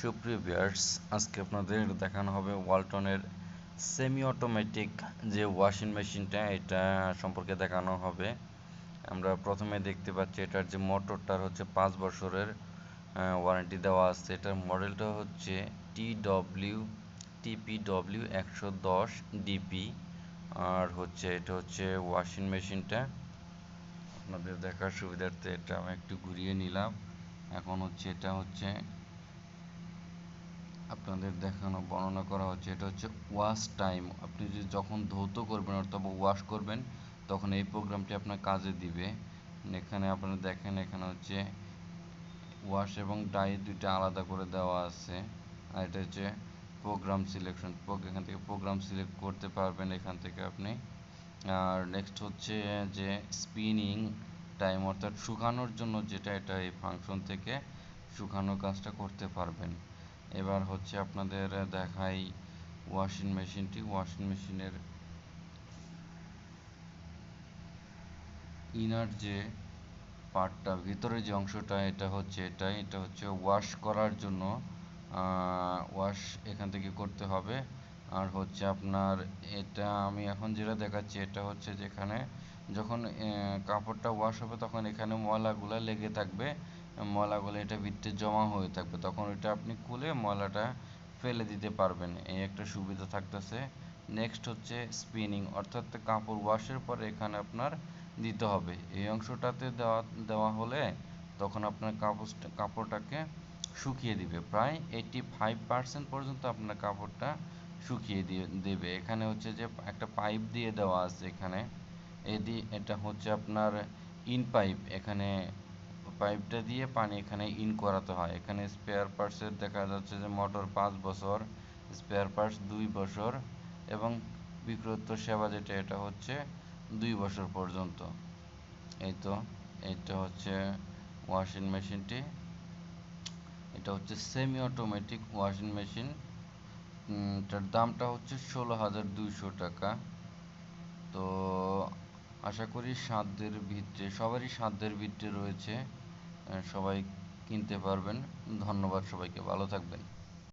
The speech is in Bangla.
সুপ্রিয় ভিউয়ার্স, আজকে আপনাদের দেখানো হবে ওয়ালটনের সেমি অটোমেটিক যে ওয়াশিং মেশিনটা এটা সম্পর্কে দেখানো হবে। আমরা প্রথমে দেখতে পাচ্ছি এটার যে মোটরটার হচ্ছে পাঁচ বছরের ওয়ারেন্টি দেওয়া আছে। এটার মডেলটা হচ্ছে টি ডব্লিউ টিপিডব্লিউ একশো দশ ডিপি আর হচ্ছে, এটা হচ্ছে ওয়াশিং মেশিনটা আপনাদের দেখার সুবিধার্থে এটা আমি একটু ঘুরিয়ে নিলাম। এখন হচ্ছে, এটা হচ্ছে আপনাদের দেখানো, বর্ণনা করা হচ্ছে। এটা হচ্ছে ওয়াশ টাইম আপনি যদি যখন ধৌত করবেন অথবা ওয়াশ করবেন, তখন এই প্রোগ্রামটি আপনার কাজে দিবে। এখানে আপনারা দেখেন, এখানে হচ্ছে ওয়াশ এবং ডাই দুইটা আলাদা করে দেওয়া আছে। আর এটা হচ্ছে প্রোগ্রাম সিলেকশন এখান থেকে প্রোগ্রাম সিলেক্ট করতে পারবেন এখান থেকে আপনি। আর নেক্সট হচ্ছে যে স্পিনিং টাইম অর্থাৎ শুকানোর জন্য যেটা এটা এই ফাংশন থেকে শুকানোর কাজটা করতে পারবেন। এবার হচ্ছে আপনাদের দেখাই ওয়াশিং মেশিনটি ওয়াশিং মেশিনের ইনার যে পার্টটা ভিতরে যে অংশটা, এটা হচ্ছে এটা। এটা হচ্ছে ওয়াশ করার জন্য ওয়াশ এখান থেকে করতে হবে। আর হচ্ছে আপনার এটা আমি এখন যেটা দেখাচ্ছি, এটা হচ্ছে যেখানে যখন কাপড়টা ওয়াশ হবে তখন এখানে ময়লাগুলো লেগে থাকবে। ময়লাগুলো এটা ভিতরে জমা হয়ে থাকবে, তখন ওইটা আপনি খুলে ময়লাটা ফেলে দিতে পারবেন। এই একটা সুবিধা থাকতেছে। নেক্সট হচ্ছে স্পিনিং অর্থাৎ কাপড় ওয়াশের পরে এখানে আপনার দিতে হবে। এই অংশটাতে দেওয়া দেওয়া হলে তখন আপনার কাপড় কাপড়টাকে শুকিয়ে দিবে। প্রায় এইটি ফাইভ পার্সেন্ট পর্যন্ত আপনার কাপড়টা শুকিয়ে দিয়ে, দেবে। এখানে হচ্ছে যে একটা পাইপ দিয়ে দেওয়া আছে এখানে। এদি, এটা হচ্ছে আপনার ইন পাইপ এখানে পাইপটা দিয়ে পানি এখানে ইন করাতে হয়। এখানে স্পেয়ার পার্টসের দেখা যাচ্ছে যে মোটর পাঁচ বছর স্পেয়ার পার্টস দুই বছর এবং বিক্রয়োত্তর সেবা যেটা, এটা হচ্ছে দুই বছর পর্যন্ত। এই তো এটা হচ্ছে ওয়াশিং মেশিনটি এটা হচ্ছে সেমি অটোমেটিক ওয়াশিং মেশিন এটার দামটা হচ্ছে ষোলো হাজার দুইশো টাকা। তো আশা করি সাধ্যের ভিতরে সবারই সাধ্যের ভিতরে রয়েছে। সবাই কিনতে পারবেন। ধন্যবাদ সবাইকে ভালো থাকবেন।